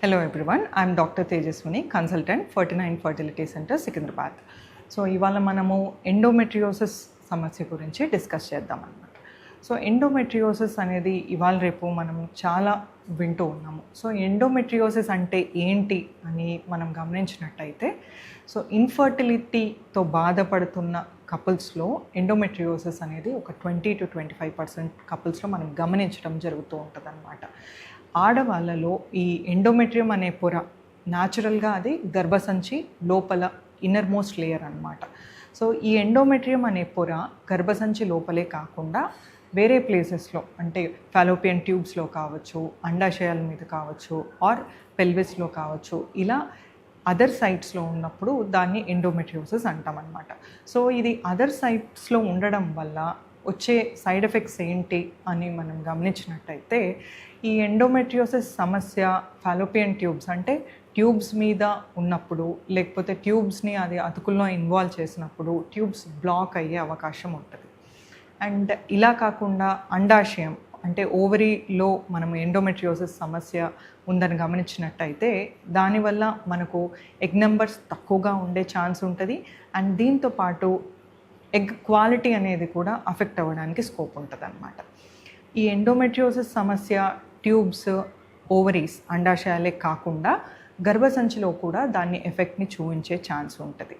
Hello everyone I'm doctor Tejaswini consultant Ferty nine fertility centre Secunderabad so ఇవాళ మనము endometriosis సమస్య గురించి discuss చేద్దాం అనమాట సో ఎండోమెట్రియోసిస్ అనేది ఇవాళ రేపు మనం చాలా వింటూ ఉన్నాము. సో ఎండోమెట్రియోసిస్ అంటే ఏంటి అని మనం గమనించినట్టయితే సో ఇన్ఫర్టిలిటీతో బాధపడుతున్న కపుల్స్లో ఎండోమెట్రియోసిస్ అనేది ఒక twenty to twenty five percent కపుల్స్లో మనం గమనించడం జరుగుతూ ఉంటుంది ఆడవాళ్ళలో ఈ ఎండోమెట్రియం అనే పొర న్యాచురల్గా అది గర్భసంచి లోపల ఇన్నర్ మోస్ట్ లేయర్ అనమాట సో ఈ ఎండోమెట్రియం అనే పొర గర్భసంచి లోపలే కాకుండా వేరే ప్లేసెస్లో అంటే ఫాలోపియన్ ట్యూబ్స్లో కావచ్చు అండాశయాల మీద కావచ్చు ఆర్ పెల్విస్లో కావచ్చు ఇలా అదర్ సైట్స్లో ఉన్నప్పుడు దాన్ని ఎండోమెట్రియోసిస్ అంటాం అనమాట సో ఇది అదర్ సైట్స్లో ఉండడం వల్ల వచ్చే సైడ్ ఎఫెక్ట్స్ ఏంటి అని మనం గమనించినట్టయితే ఈ ఎండోమెట్రియోసిస్ సమస్య ఫాలోపియన్ ట్యూబ్స్ అంటే ట్యూబ్స్ మీద ఉన్నప్పుడు లేకపోతే ట్యూబ్స్ని అది అతుకుల్లో ఇన్వాల్వ్ చేసినప్పుడు ట్యూబ్స్ బ్లాక్ అయ్యే అవకాశం ఉంటుంది. అండ్ ఇలా కాకుండా అండాశయం అంటే ఓవరీలో మనం ఎండోమెట్రియోసిస్ సమస్య ఉందని గమనించినట్టయితే దానివల్ల మనకు ఎగ్ నెంబర్స్ తక్కువగా ఉండే ఛాన్స్ ఉంటుంది. అండ్ దీంతో పాటు ఎగ్ క్వాలిటీ అనేది కూడా అఫెక్ట్ అవ్వడానికి స్కోప్ ఉంటుంది అనమాట ఈ ఎండోమెట్రియోసిస్ సమస్య ట్యూబ్స్ ఓవరీస్ అండాశయాలే కాకుండా గర్భసంచిలో కూడా దాన్ని ఎఫెక్ట్ని చూపించే ఛాన్స్ ఉంటుంది.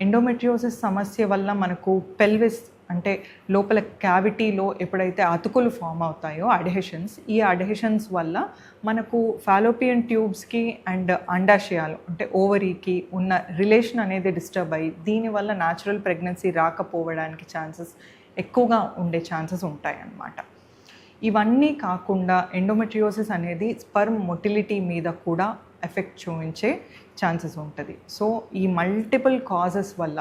ఎండోమెట్రియోసిస్ సమస్య వల్ల మనకు పెల్విస్ అంటే లోపల క్యావిటీలో ఎప్పుడైతే అతుకులు ఫామ్ అవుతాయో అడ్హెషన్స్ ఈ అడ్హెషన్స్ వల్ల మనకు ఫాలోపియన్ ట్యూబ్స్కి అండ్ అండాశయాలు అంటే ఓవరీకి ఉన్న రిలేషన్ అనేది డిస్టర్బ్ అయ్యి దీనివల్ల న్యాచురల్ ప్రెగ్నెన్సీ రాకపోవడానికి ఛాన్సెస్ ఎక్కువగా ఉండే ఛాన్సెస్ ఉంటాయి అన్నమాట ఇవన్నీ కాకుండా ఎండోమెట్రియోసిస్ అనేది స్పర్మ్ మొటిలిటీ మీద కూడా ఎఫెక్ట్ చూపించే ఛాన్సెస్ ఉంటుంది. సో ఈ మల్టిపుల్ కాజెస్ వల్ల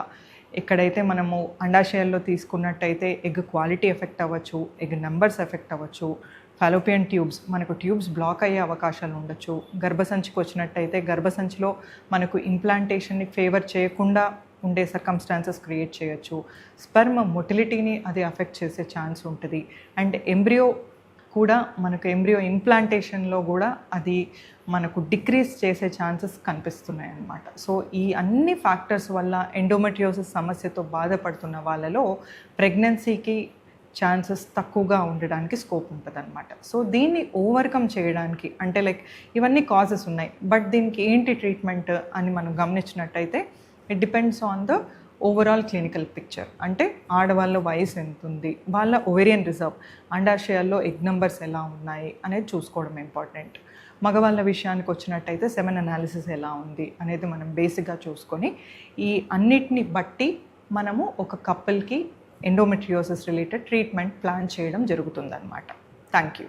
ఎక్కడైతే మనము అండాశయాల్లో తీసుకున్నట్టయితే ఎగ్ క్వాలిటీ ఎఫెక్ట్ అవ్వచ్చు ఎగ్ నెంబర్స్ ఎఫెక్ట్ అవ్వచ్చు ఫాలోపియన్ ట్యూబ్స్ మనకు ట్యూబ్స్ బ్లాక్ అయ్యే అవకాశాలు ఉండొచ్చు. గర్భసంచికి వచ్చినట్టయితే గర్భసంచిలో మనకు ఇంప్లాంటేషన్ని ఫేవర్ చేయకుండా ఉండే సర్కమ్స్టాన్సెస్ క్రియేట్ చేయొచ్చు. స్పర్మ్ మొటిలిటీని అది అఫెక్ట్ చేసే ఛాన్స్ ఉంటుంది. అండ్ ఎంబ్రియో కూడా మనకు ఎంబ్రియో ఇంప్లాంటేషన్లో కూడా అది మనకు డిక్రీస్ చేసే ఛాన్సెస్ కనిపిస్తున్నాయి అన్నమాట సో ఈ అన్ని ఫ్యాక్టర్స్ వల్ల ఎండోమెట్రియోసిస్ సమస్యతో బాధపడుతున్న వాళ్ళలో ప్రెగ్నెన్సీకి ఛాన్సెస్ తక్కువగా ఉండడానికి స్కోప్ ఉంటుంది అనమాట సో దీన్ని ఓవర్కమ్ చేయడానికి అంటే లైక్ ఇవన్నీ కాజెస్ ఉన్నాయి. బట్ దీనికి ఏంటి ట్రీట్మెంట్ అని మనం గమనించినట్టయితే it depends on the overall clinical picture అంటే ఆడవాళ్ళ వయసు ఎంత ఉంది వాళ్ళ ఒవేరియన్ రిజర్వ్ అండాశయాల్లో ఎగ్ నెంబర్స్ ఎలా ఉన్నాయి అనేది చూసుకోవడం ఇంపార్టెంట్ మగవాళ్ళ విషయానికి వచ్చినట్టయితే సెమెన్ అనాలిసిస్ ఎలా ఉంది అనేది మనం బేసిక్గా చూసుకొని ఈ అన్నిటిని బట్టి మనము ఒక కపుల్కి ఎండోమెట్రియోసిస్ రిలేటెడ్ ట్రీట్మెంట్ ప్లాన్ చేయడం జరుగుతుందన్నమాట. Thank you